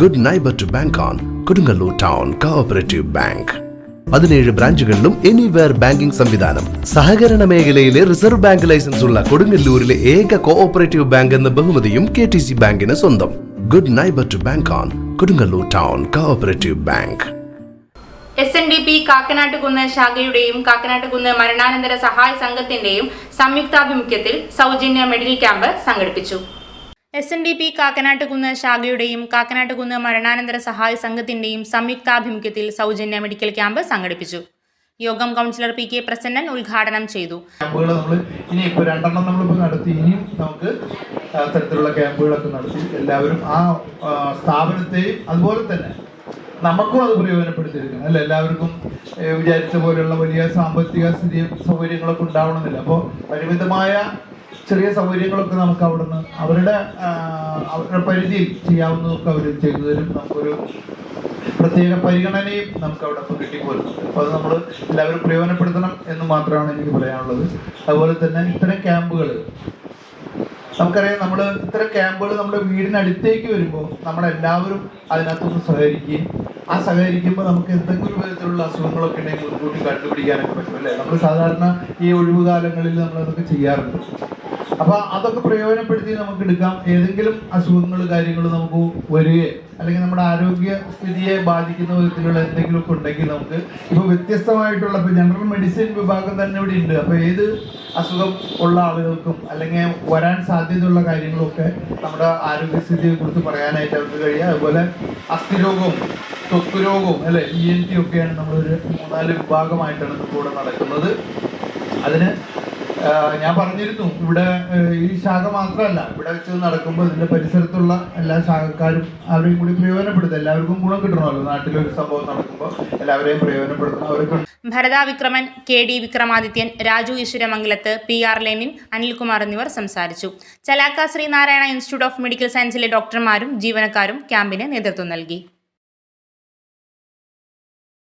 Good neighbour to bank on Kodungallur town cooperative bank പതിനേഴ് ബ്രാഞ്ചുകളിലും anywhere banking സംവിധാനം. സഹകരണ മേഖലയിലെ റിസർവ് ബാങ്ക് ലൈസൻസ് ഉള്ള കൊടുങ്ങല്ലൂരിലെ ഏക കോഓപ്പറേറ്റീവ് ബാങ്ക് എന്ന ബഹുമതിയും കെ ടി സി ബാങ്കിന് സ്വന്തം. Good neighbour to bank on Kodungallur town cooperative bank S N D P Kakkanattukunnu ശാഖയുടെയും Kakkanattukunnu മരണാനന്തര സഹായ സംഘത്തിന്റെയും സംയുക്താഭിമുഖ്യത്തിൽ സൗജന്യ മെഡിക്കൽ ക്യാമ്പ് സംഘടിപ്പിച്ചു. S N D P Kakkanattukunnu ശാഖയുടെയും Kakkanattukunnu മരണാനന്തര സഹായ സംഘത്തിന്റെയും സംയുക്താഭിമുഖ്യത്തിൽ സൗജന്യ മെഡിക്കൽ ക്യാമ്പ് സംഘടിപ്പിച്ചു. യോഗം കൗൺസിലർ പി കെ പ്രസന്നൻ ഉദ്ഘാടനം ചെയ്തു. നമ്മൾ നടത്തി. നമുക്ക് ക്യാമ്പുകളൊക്കെ എല്ലാവരും ആ അതുപോലെ തന്നെ നമുക്കും അത് പ്രയോജനപ്പെടുത്തിയിരിക്കണം. അല്ല? എല്ലാവർക്കും വിചാരിച്ച പോലെയുള്ള വലിയ സാമ്പത്തിക സ്ഥിതി സൗകര്യങ്ങളൊക്കെ ഉണ്ടാവണമെന്നില്ല. അപ്പോൾ പരിമിതമായ ചെറിയ സൗകര്യങ്ങളൊക്കെ നമുക്ക് അവിടുന്ന് അവരുടെ അവരുടെ പരിധിയിൽ ചെയ്യാവുന്നതൊക്കെ അവർ ചെയ്തു തരും നമുക്കൊരു പ്രത്യേക പരിഗണനയും നമുക്ക് അവിടെ ഇപ്പോൾ കിട്ടിപ്പോരുന്നുണ്ട്. അപ്പോൾ അത് നമ്മൾ എല്ലാവരും പ്രയോജനപ്പെടുത്തണം എന്ന് മാത്രമാണ് എനിക്ക് പറയാനുള്ളത്. അതുപോലെ തന്നെ ഇത്തരം ക്യാമ്പുകൾ നമുക്കറിയാം നമ്മൾ ഇത്തരം ക്യാമ്പുകൾ നമ്മുടെ വീടിനടുത്തേക്ക് വരുമ്പോൾ നമ്മളെല്ലാവരും അതിനകത്തൊന്ന് സഹകരിക്കുകയും ആ സഹകരിക്കുമ്പോൾ നമുക്ക് എന്തെങ്കിലും വിധത്തിലുള്ള അസുഖങ്ങളൊക്കെ ഉണ്ടെങ്കിൽ മുൻകൂട്ടി കണ്ടുപിടിക്കാനൊക്കെ പറ്റും അല്ലേ? നമ്മൾ സാധാരണ ഈ ഒഴിവുകാലങ്ങളിൽ നമ്മൾ അതൊക്കെ ചെയ്യാറുണ്ട്. അപ്പൊ അതൊക്കെ പ്രയോജനപ്പെടുത്തി നമുക്ക് എടുക്കാം ഏതെങ്കിലും അസുഖങ്ങൾ കാര്യങ്ങൾ നമുക്ക് വരികയോ അല്ലെങ്കിൽ നമ്മുടെ ആരോഗ്യ സ്ഥിതിയെ ബാധിക്കുന്ന വിധത്തിലുള്ള എന്തെങ്കിലുമൊക്കെ ഉണ്ടെങ്കിൽ നമുക്ക് ഇപ്പൊ വ്യത്യസ്തമായിട്ടുള്ള ഇപ്പൊ ജനറൽ മെഡിസിൻ വിഭാഗം തന്നെ ഇവിടെ ഉണ്ട്. അപ്പൊ ഏത് അസുഖം ഉള്ള ആളുകൾക്കും അല്ലെങ്കിൽ വരാൻ സാധ്യതയുള്ള കാര്യങ്ങളൊക്കെ നമ്മുടെ ആരോഗ്യസ്ഥിതിയെ കുറിച്ച് പറയാനായിട്ട് അവർക്ക് കഴിയുക അതുപോലെ അസ്ഥിരോഗവും ത്വക്ക് രോഗവും അല്ലെ ഇ എൻ ടി ഒക്കെയാണ് നമ്മളൊരു മൂന്നാൽ വിഭാഗമായിട്ടാണ് ഇവിടെ നടക്കുന്നത്. അതിന് ഞാൻ പറഞ്ഞിരുന്നു ഇവിടെ ഈ ശാഖ മാത്രമല്ല ഇവിടെ വെച്ച് നടക്കുമ്പോൾ ഇതിന്റെ പരിസരത്തുള്ള എല്ലാ ശാഖക്കാരും അവരെയും കൂടി പ്രയോജനപ്പെടുത്തുക എല്ലാവർക്കും ഗുണം കിട്ടണമല്ലോ നാട്ടിലൊരു സംഭവം നടക്കുമ്പോൾ എല്ലാവരെയും പ്രയോജനപ്പെടുത്തണം. Bharata Vikraman K D Vikramadithyan Raju Eswaramangalath P R Lenin Anilkumar എന്നിവർ സംസാരിച്ചു. Chalakka Sreenarayana institute of medical സയൻസിലെ ഡോക്ടർമാരും ജീവനക്കാരും ക്യാമ്പിന് നേതൃത്വം നൽകി.